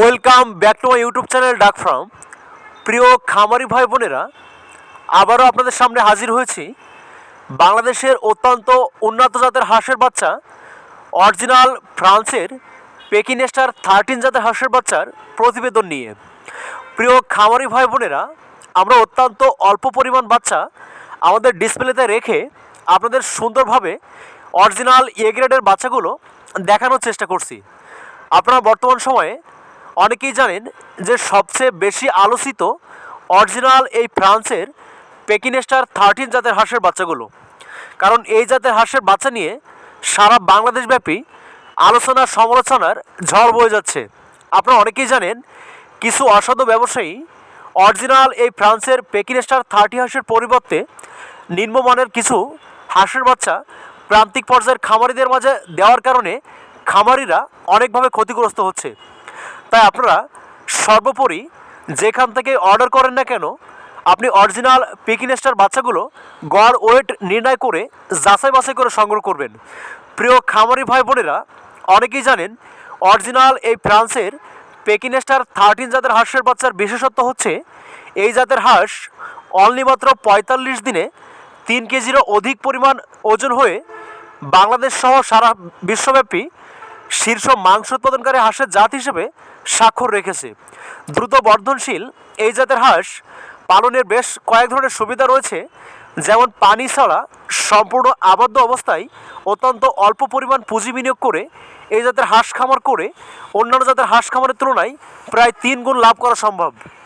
Welcome back to my YouTube channel duck farm. প্রিয় খামারি ভাই বোনেরা, আবারও আপনাদের সামনে হাজির হয়েছি। বাংলাদেশের অত্যন্ত উন্নত জাতের হাঁসের বাচ্চা, অরিজিনাল ফ্রান্সের পেকিনেস্টার থার্টিন জাতের হাঁসের বাচ্চার প্রতিবেদন নিয়ে। প্রিয় খামারি ভাই বোনেরা, আমরা অত্যন্ত অল্প পরিমাণ বাচ্চা আমাদের ডিসপ্লেতে রেখে আপনাদের সুন্দরভাবে অরিজিনাল এ গ্রেডের বাচ্চাগুলো দেখানোর চেষ্টা করছি। আপনারা বর্তমান সময়ে অনেকেই জানেন যে সবচেয়ে বেশি আলোচিত অরিজিনাল এই ফ্রান্সের পেকিনেস্টার থার্টিন জাতের হাঁসের বাচ্চাগুলো। কারণ এই জাতের হাঁসের বাচ্চা নিয়ে সারা বাংলাদেশব্যাপী আলোচনা, সমালোচনার ঝড় বয়ে যাচ্ছে। আপনারা অনেকেই জানেন কিছু অসাধু ব্যবসায়ী অরিজিনাল এই ফ্রান্সের পেকিনেস্টার থার্টি হাঁসের পরিবর্তে নিম্নমানের কিছু হাঁসের বাচ্চা প্রান্তিক পর্যায়ের খামারিদের মাঝে দেওয়ার কারণে খামারিরা অনেকভাবে ক্ষতিগ্রস্ত হচ্ছে। তাই আপনারা সর্বোপরি যেখান থেকে অর্ডার করেন না কেন, আপনি অরিজিনাল পিকিনেস্টার বাচ্চাগুলো গড় ওয়েট নির্ণয় করে যাচাই বাছাই করে সংগ্রহ করবেন। প্রিয় খামারি ভাই বোনেরা, অনেকেই জানেন অরিজিনাল এই ফ্রান্সের পেকিনেস্টার থার্টিন জাতের হাঁসের বাচ্চার বিশেষত্ব হচ্ছে এই জাতের হাঁস অনলি মাত্র পঁয়তাল্লিশ দিনে তিন কেজিরও অধিক পরিমাণ ওজন হয়ে বাংলাদেশ সহ সারা বিশ্বব্যাপী শীর্ষ মাংস উৎপাদনকারী হাঁসের জাত হিসেবে স্বাক্ষর রেখেছে। দ্রুত বর্ধনশীল এই জাতের হাঁস পালনের বেশ কয়েক ধরনের সুবিধা রয়েছে, যেমন পানি ছাড়া সম্পূর্ণ আবদ্ধ অবস্থায় অত্যন্ত অল্প পরিমাণ পুঁজি বিনিয়োগ করে এই জাতের হাঁস খামার করে অন্যান্য জাতের হাঁস খামারের তুলনায় প্রায় তিন গুণ লাভ করা সম্ভব।